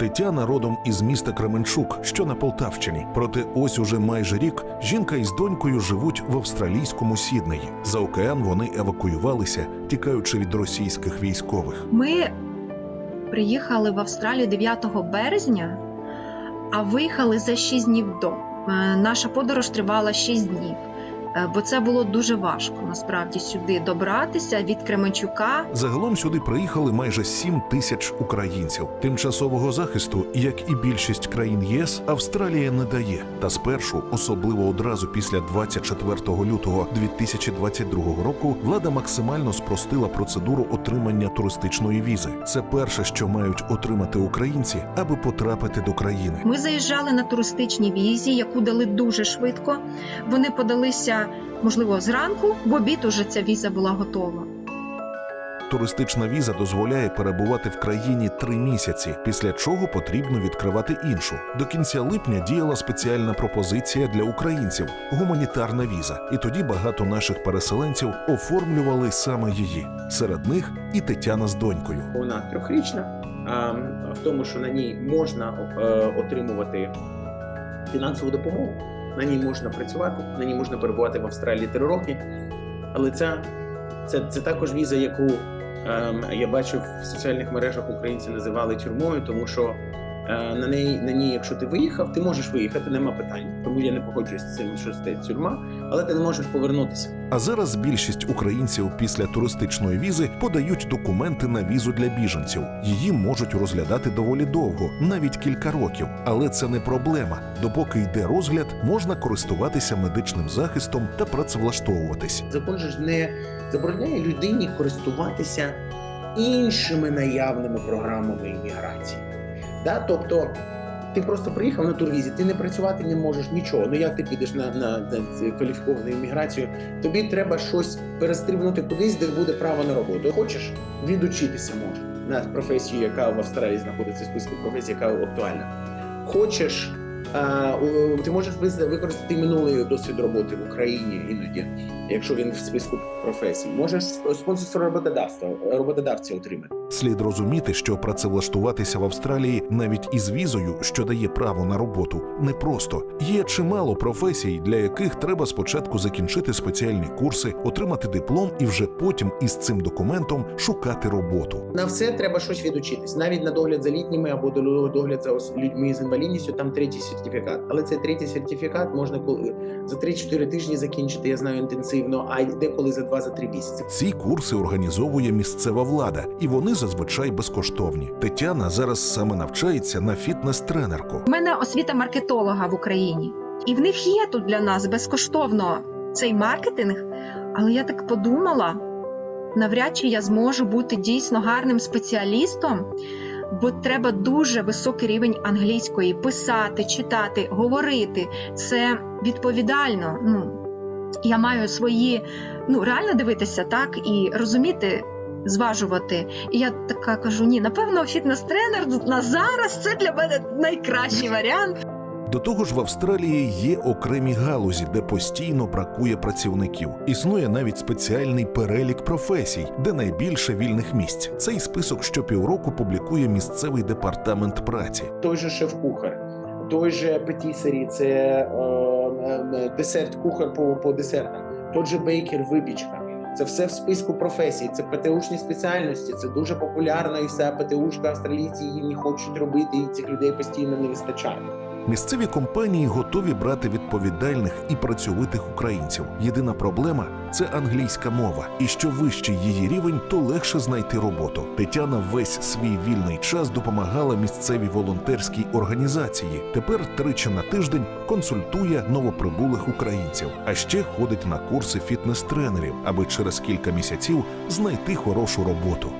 Тетяна родом із міста Кременчук, що на Полтавщині. Проте ось уже майже рік жінка із донькою живуть в австралійському Сіднеї. За океан вони евакуювалися, тікаючи від російських військових. Ми приїхали в Австралію 9 березня, а виїхали за 6 днів до. Е, Наша подорож тривала 6 днів, бо це було дуже важко насправді сюди добратися від Кременчука. Загалом сюди приїхали майже 7 тисяч українців. Тимчасового захисту, як і більшість країн ЄС, Австралія не дає. Та спершу, особливо одразу після 24 лютого 2022 року, влада максимально спростила процедуру отримання туристичної візи. Це перше, що мають отримати українці, аби потрапити до країни. Ми заїжджали на туристичній візі, яку дали дуже швидко. Вони подалися, можливо, зранку, в обід уже ця віза була готова. Туристична віза дозволяє перебувати в країні три місяці, після чого потрібно відкривати іншу. До кінця липня діяла спеціальна пропозиція для українців гуманітарна віза. І тоді багато наших переселенців оформлювали саме її. Серед них і Тетяна з донькою. Вона трьохрічна, а в тому, що на ній можна е, отримувати фінансову допомогу, на ній можна працювати, на ній можна перебувати в Австралії три роки. Але це, це, це також віза, яку ем, я бачив в соціальних мережах українці називали тюрмою, тому що на неї на ній, якщо ти виїхав, ти можеш виїхати, нема питань. Тому я не погоджуюсь з цим, що це тюрма, але ти не можеш повернутися. А зараз більшість українців після туристичної візи подають документи на візу для біженців. Її можуть розглядати доволі довго, навіть кілька років. Але це не проблема. Допоки йде розгляд, можна користуватися медичним захистом та працевлаштовуватись. Закон ж не забороняє людині користуватися іншими наявними програмами імміграції. Да? Тобто ти просто приїхав на турвізі, ти не працювати не можеш нічого. Ну як ти підеш на, на, на кваліфіковану імміграцію? Тобі треба щось перестрибнути кудись, де буде право на роботу. Хочеш відучитися можеш на професію, яка в Австралії знаходиться в списку професій, яка актуальна. Хочеш. Ти можеш використати минулий досвід роботи в Україні іноді, якщо він в списку професій. Можеш спонсорство роботодавства роботодавця отримати. Слід розуміти, що працевлаштуватися в Австралії навіть із візою, що дає право на роботу, непросто. Є чимало професій, для яких треба спочатку закінчити спеціальні курси, отримати диплом і вже потім із цим документом шукати роботу. На все треба щось відучитись. Навіть на догляд за літніми або догляд за людьми з інвалідністю, там третій сертифікат. Але цей третій сертифікат можна за 3-4 тижні закінчити, я знаю інтенсивно, а деколи за 2-3 місяці. Ці курси організовує місцева влада, і вони зазвичай безкоштовні. Тетяна зараз саме навчається на фітнес-тренерку. У мене освіта маркетолога в Україні, і в них є тут для нас безкоштовно цей маркетинг. Але я так подумала, навряд чи я зможу бути дійсно гарним спеціалістом, бо треба дуже високий рівень англійської писати, читати, говорити. Це відповідально. Ну, я маю свої, ну реально дивитися так і розуміти. Зважувати, і я така кажу: ні, напевно, фітнес-тренер на зараз це для мене найкращий варіант. До того ж, в Австралії є окремі галузі, де постійно бракує працівників. Існує навіть спеціальний перелік професій, де найбільше вільних місць. Цей список щопівроку публікує місцевий департамент праці. той же шеф-кухар, той же петісарі, це е, е, десерт-кухар по, по десертам, той же бейкер, випічка. Це все в списку професій. Це ПТУшні спеціальності. Це дуже популярно, і вся ПТУшка австралійці її не хочуть робити, і цих людей постійно не вистачає. Місцеві компанії готові брати відповідальних і працьовитих українців. Єдина проблема це англійська мова. І що вищий її рівень, то легше знайти роботу. Тетяна весь свій вільний час допомагала місцевій волонтерській організації. Тепер тричі на тиждень консультує новоприбулих українців, а ще ходить на курси фітнес-тренерів, аби через кілька місяців знайти хорошу роботу.